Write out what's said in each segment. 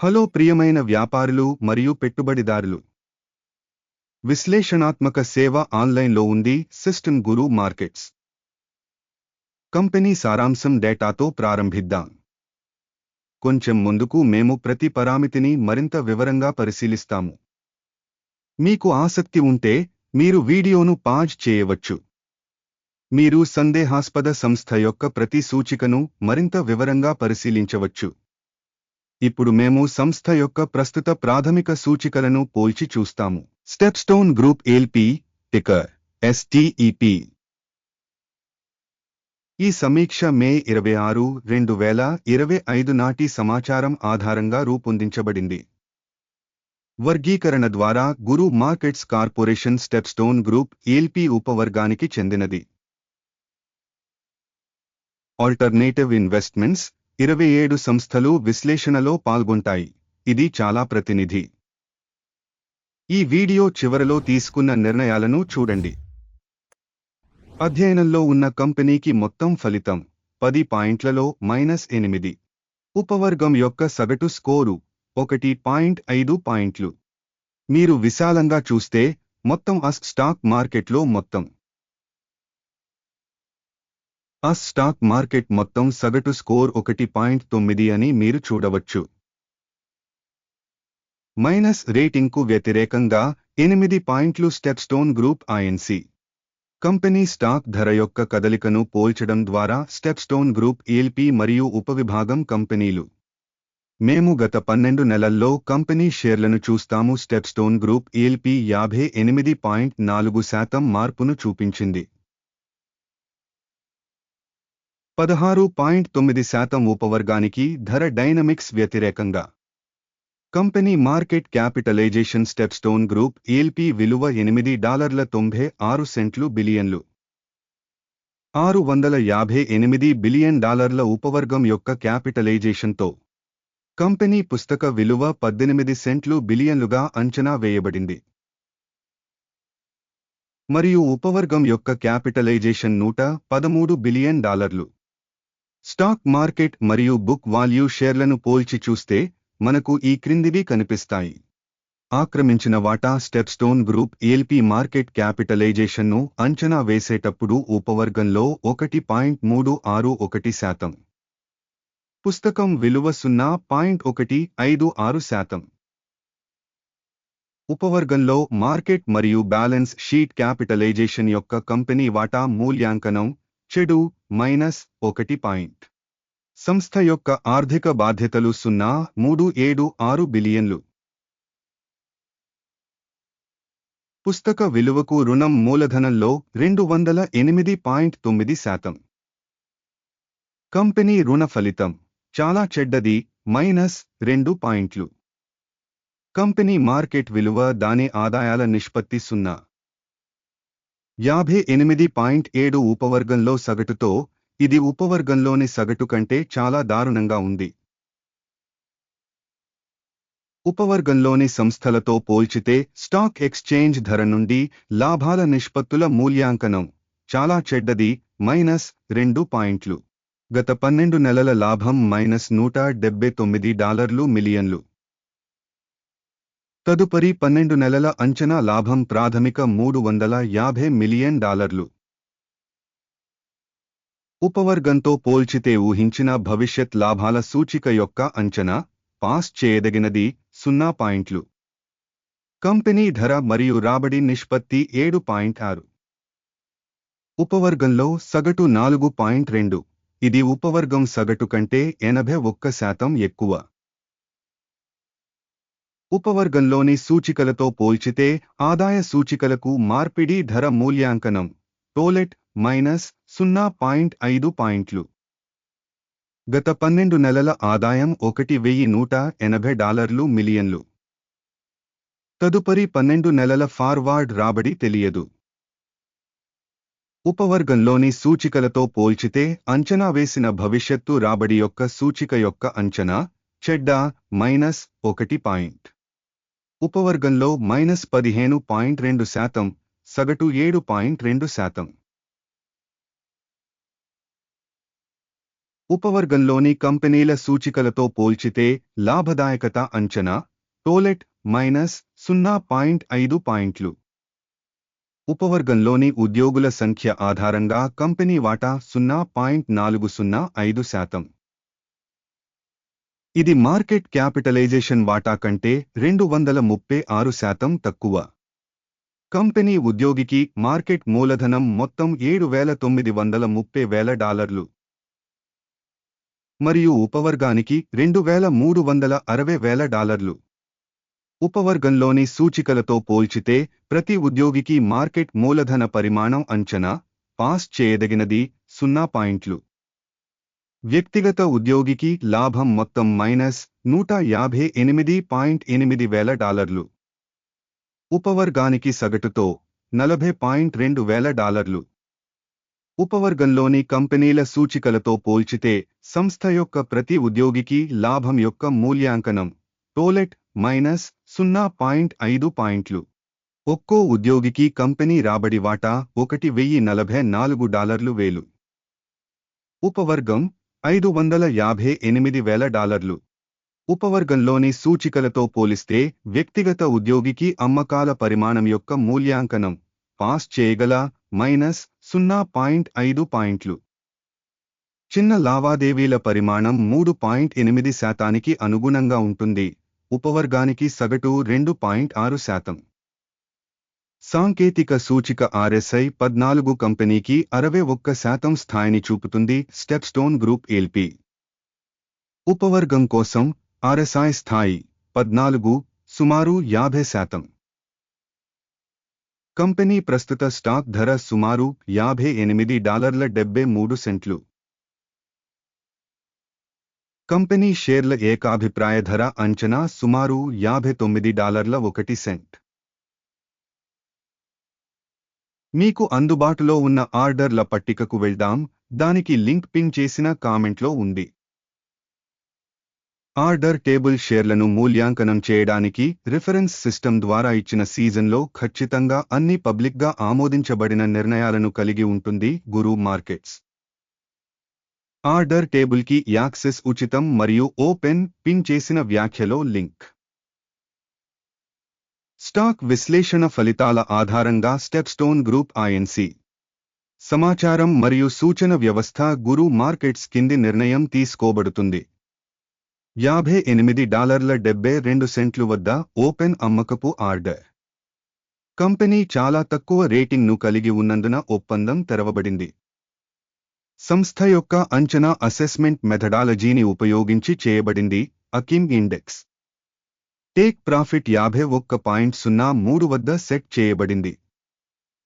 Hello ప్రియమైన వ్యాపారులు మరియు పెట్టుబడిదారులు. విశ్లేషణాత్మక సేవ ఆన్లైన్లో ఉంది సిస్టమ్ గురు మార్కెట్స్. కంపెనీ సారాంశం డేటాతో ప్రారంభిద్దాం. కొంచెం ముందుకు మేము ప్రతి పరామితిని మరింత వివరంగా పరిశీలిస్తాము. మీకు ఆసక్తి ఉంటే మీరు వీడియోను పాజ్ చేయవచ్చు. మీరు సందేహాస్పద సంస్థ యొక్క ప్రతి సూచికను మరింత వివరంగా పరిశీలించవచ్చు. ఇప్పుడు మేము సంస్థ యొక్క ప్రస్తుత ప్రాథమిక సూచికలను పోల్చి చూస్తాము. StepStone group LP ticker STEP ఈ సమీక్ష మే ఇరవై ఆరు రెండు వేల ఇరవై ఐదు నాటి సమాచారం ఆధారంగా రూపొందించబడింది. వర్గీకరణ ద్వారా Guru Markets Corporation StepStone Group LP ఉపవర్గానికి చెందినది. ఆల్టర్నేటివ్ ఇన్వెస్ట్మెంట్స్ ఇరవై ఏడు సంస్థలు విశ్లేషణలో పాల్గొంటాయి. ఇది చాలా ప్రతినిధి. ఈ వీడియో చివరలో తీసుకున్న నిర్ణయాలను చూడండి. అధ్యయనంలో ఉన్న కంపెనీకి మొత్తం ఫలితం పది పాయింట్లలో మైనస్ ఎనిమిది. ఉపవర్గం యొక్క సగటు స్కోరు ఒకటి పాయింట్ ఐదు పాయింట్లు. మీరు విశాలంగా చూస్తే మొత్తం అస్ స్టాక్ మార్కెట్లో మొత్తం ఆ స్టాక్ మార్కెట్ మొత్తం సగటు స్కోర్ ఒకటి పాయింట్ తొమ్మిది అని మీరు చూడవచ్చు. మైనస్ రేటింగ్కు వ్యతిరేకంగా ఎనిమిది పాయింట్లు StepStone Group INC company stock ధర యొక్క కదలికను పోల్చడం ద్వారా స్టెప్స్టోన్ గ్రూప్ ఏల్పి మరియు ఉపవిభాగం కంపెనీలు. మేము గత పన్నెండు నెలల్లో కంపెనీ షేర్లను చూస్తాము. స్టెప్స్టోన్ గ్రూప్ ఏల్పి యాభై ఎనిమిది పాయింట్ నాలుగు శాతం మార్పును చూపించింది. పదహారు పాయింట్ తొమ్మిది శాతం ఉపవర్గానికి ధర డైనమిక్స్ వ్యతిరేకంగా. Company market capitalization StepStone Group LP విలువ ఎనిమిది డాలర్ల తొంభై ఆరు సెంట్లు బిలియన్లు. ఆరు వందల యాభై ఎనిమిది బిలియన్ డాలర్ల ఉపవర్గం యొక్క క్యాపిటలైజేషన్తో. కంపెనీ పుస్తక విలువ పద్దెనిమిది సెంట్లు బిలియన్లుగా అంచనా వేయబడింది. మరియు ఉపవర్గం యొక్క క్యాపిటలైజేషన్ నూట పదమూడు బిలియన్ డాలర్లు. స్టాక్ మార్కెట్ మరియు బుక్ వాల్యూ షేర్లను పోల్చి చూస్తే మనకు ఈ క్రిందివి కనిపిస్తాయి. ఆక్రమించిన వాటా స్టెప్స్టోన్ గ్రూప్ ఏల్పి మార్కెట్ క్యాపిటలైజేషన్ను అంచనా వేసేటప్పుడు ఉపవర్గంలో ఒకటి పాయింట్ మూడు ఆరు ఒకటి శాతం. పుస్తకం విలువ సున్నా పాయింట్ ఒకటి ఐదు ఆరు శాతం. ఉపవర్గంలో మార్కెట్ మరియు బ్యాలెన్స్ షీట్ క్యాపిటలైజేషన్ యొక్క కంపెనీ వాటా మూల్యాంకనం చెడు మైనస్ ఒకటి పాయింట్. సంస్థ యొక్క ఆర్థిక బాధ్యతలు సున్నా మూడు ఏడు ఆరు బిలియన్లు. పుస్తక విలువకు రుణం మూలధనంలో రెండు వందల ఎనిమిది పాయింట్ తొమ్మిది శాతం. కంపెనీ రుణ ఫలితం చాలా చెడ్డది మైనస్ రెండు పాయింట్లు. కంపెనీ మార్కెట్ విలువ దాని ఆదాయాల నిష్పత్తి సున్నా. యాభై ఎనిమిది పాయింట్ ఏడు ఉపవర్గంలో సగటుతో ఇది ఉపవర్గంలోని సగటు కంటే చాలా దారుణంగా ఉంది. ఉపవర్గంలోని సంస్థలతో పోల్చితే స్టాక్ ఎక్స్చేంజ్ ధర నుండి లాభాల నిష్పత్తుల మూల్యాంకనం చాలా చెడ్డది మైనస్ రెండు పాయింట్లు. గత పన్నెండు నెలల లాభం మైనస్ నూట డెబ్బై తొమ్మిది డాలర్లు మిలియన్లు. తదుపరి పన్నెండు నెలల అంచనా లాభం ప్రాథమిక మూడు వందల యాభై మిలియన్ డాలర్లు. ఉపవర్గంతో పోల్చితే ఊహించిన భవిష్యత్ లాభాల సూచిక యొక్క అంచనా పాస్ చేయదగినది సున్నా పాయింట్లు. కంపెనీ ధర మరియు రాబడి నిష్పత్తి ఏడు పాయింట్ ఆరు. ఉపవర్గంలో సగటు నాలుగు పాయింట్ రెండు. ఇది ఉపవర్గం సగటు కంటే ఎనభై ఒక్క శాతం ఎక్కువ. ఉపవర్గంలోని సూచికలతో పోల్చితే ఆదాయ సూచికలకు మార్పిడి ధర మూల్యాంకనం. టోలెట్ మైనస్ సున్నా పాయింట్ ఐదు పాయింట్లు. గత పన్నెండు నెలల ఆదాయం ఒకటి వెయ్యి నూట ఎనభై డాలర్లు మిలియన్లు. తదుపరి పన్నెండు నెలల ఫార్వార్డ్ రాబడి తెలియదు. ఉపవర్గంలోని సూచికలతో పోల్చితే అంచనా వేసిన భవిష్యత్తు రాబడి యొక్క సూచిక యొక్క అంచనా చెడ్డ మైనస్ ఒకటి పాయింట్. ఉపవర్గంలో మైనస్ పదిహేను పాయింట్ రెండు శాతం సగటు ఏడు పాయింట్ రెండు శాతం. ఉపవర్గంలోని కంపెనీల సూచికలతో పోల్చితే లాభదాయకత అంచనా టోలెట్ మైనస్ సున్నా పాయింట్ ఐదు పాయింట్లు. ఉపవర్గంలోని ఉద్యోగుల సంఖ్య ఆధారంగా కంపెనీ వాటా సున్నా పాయింట్ నాలుగు సున్నా ఐదు శాతం. ఇది మార్కెట్ క్యాపిటలైజేషన్ వాటా కంటే రెండు వందల ముప్పై ఆరు శాతం తక్కువ. కంపెనీ ఉద్యోగికి మార్కెట్ మూలధనం మొత్తం ఏడు వేల తొమ్మిది వందల ముప్పై వేల డాలర్లు. మరియు ఉపవర్గానికి రెండు వేల మూడు వందల అరవై వేల డాలర్లు. ఉపవర్గంలోని సూచికలతో పోల్చితే ప్రతి ఉద్యోగికి మార్కెట్ మూలధన పరిమాణం అంచనా పాస్ చేయదగినది సున్నా పాయింట్లు. వ్యక్తిగత ఉద్యోగికి లాభం మొత్తం మైనస్ నూట యాభై ఎనిమిది పాయింట్ ఎనిమిది వేల డాలర్లు. ఉపవర్గానికి సగటుతో నలభై పాయింట్ రెండు వేల డాలర్లు. ఉపవర్గంలోని కంపెనీల సూచికలతో పోల్చితే సంస్థ యొక్క ప్రతి ఉద్యోగికి లాభం యొక్క మూల్యాంకనం టోలెట్ మైనస్ సున్నా పాయింట్ ఐదు పాయింట్లు. ఒక్కో ఉద్యోగికి కంపెనీ రాబడి వాటా ఒకటి వెయ్యి నలభై నాలుగు డాలర్లు వేలు. ఉపవర్గం ఐదు వందల యాభై ఎనిమిది వేల డాలర్లు. ఉపవర్గంలోని సూచికలతో పోలిస్తే వ్యక్తిగత ఉద్యోగికి అమ్మకాల పరిమాణం యొక్క మూల్యాంకనం పాస్ చేయగల మైనస్ సున్నా పాయింట్ ఐదు పాయింట్లు. చిన్న లావాదేవీల పరిమాణం మూడు పాయింట్ ఎనిమిది శాతానికి అనుగుణంగా ఉంటుంది. ఉపవర్గానికి సగటు రెండు పాయింట్ ఆరు శాతం. సాంకేతిక సూచిక ఆర్ఎస్ఐ పద్నాలుగు కంపెనీకి అరవై ఒక్క శాతం స్థాయిని చూపుతుంది స్టెప్స్టోన్ గ్రూప్ ఎల్పి. ఉపవర్గం కోసం ఆర్ఎస్ఐ స్థాయి పద్నాలుగు సుమారు యాభై శాతం. కంపెనీ ప్రస్తుత స్టాక్ ధర సుమారు యాభై ఎనిమిది డాలర్ల డెబ్బై మూడు సెంట్లు. కంపెనీ షేర్ల ఏకాభిప్రాయ ధర అంచనా సుమారు యాభై తొమ్మిది డాలర్ల ఒకటి సెంట్. మీకు అందుబాటులో ఉన్న ఆర్డర్ల పట్టికకు వెళ్దాం దానికి లింక్ పిన్ చేసిన కామెంట్లో ఉంది. ఆర్డర్ టేబుల్ షేర్లను మూల్యాంకనం చేయడానికి రిఫరెన్స్ సిస్టమ్ ద్వారా ఇచ్చిన సీజన్లో ఖచ్చితంగా అన్ని పబ్లిక్గా ఆమోదించబడిన నిర్ణయాలను కలిగి ఉంటుంది గురు మార్కెట్స్. ఆర్డర్ టేబుల్కి యాక్సెస్ ఉచితం మరియు ఓపెన్ పిన్ చేసిన వ్యాఖ్యలో లింక్. స్టాక్ విశ్లేషణ ఫలితాల ఆధారంగా స్టెప్స్టోన్ గ్రూప్ ఐఎన్సి సమాచారం మరియు సూచన వ్యవస్థ గురు మార్కెట్స్ కింది నిర్ణయం తీసుకోబడుతుంది. యాభై ఎనిమిది డాలర్ల డెబ్బై రెండు సెంట్లు వద్ద ఓపెన్ అమ్మకపు ఆర్డర్. కంపెనీ చాలా తక్కువ రేటింగ్ను కలిగి ఉన్నందున ఒప్పందం తెరవబడింది. సంస్థ యొక్క అంచనా అసెస్మెంట్ మెథడాలజీని ఉపయోగించి చేయబడింది అకిమ్ ఇండెక్స్. టేక్ ప్రాఫిట్ యాభై ఒక్క పాయింట్ సున్నా మూడు వద్ద సెట్ చేయబడింది.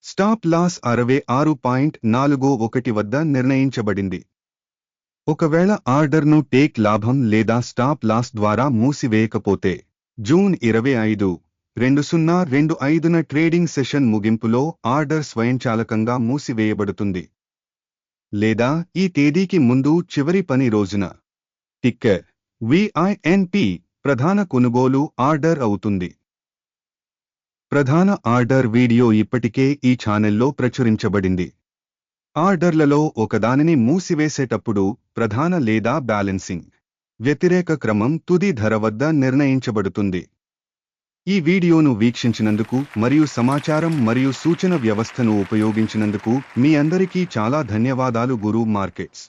స్టాప్ లాస్ అరవై ఆరు పాయింట్ నాలుగు ఒకటి వద్ద నిర్ణయించబడింది. ఒకవేళ ఆర్డర్ను టేక్ లాభం లేదా స్టాప్ లాస్ ద్వారా మూసివేయకపోతే జూన్ ఇరవై ఐదు రెండు సున్నా రెండు ఐదున ట్రేడింగ్ సెషన్ ముగింపులో ఆర్డర్ స్వయంచాలకంగా మూసివేయబడుతుంది. లేదా ఈ తేదీకి ముందు చివరి పని రోజున. టిక్కర్ విఐఎన్పి ప్రధాన కొనుగోలు ఆర్డర్ అవుతుంది. ప్రధాన ఆర్డర్ వీడియో ఇప్పటికే ఈ ఛానెల్లో ప్రచురించబడింది. ఆర్డర్లలో ఒకదానిని మూసివేసేటప్పుడు ప్రధాన లేదా బ్యాలెన్సింగ్ వ్యతిరేక క్రమం తుది ధర వద్ద నిర్ణయించబడుతుంది. ఈ వీడియోను వీక్షించినందుకు మరియు సమాచారం మరియు సూచన వ్యవస్థను ఉపయోగించినందుకు మీ అందరికీ చాలా ధన్యవాదాలు గురు మార్కెట్స్.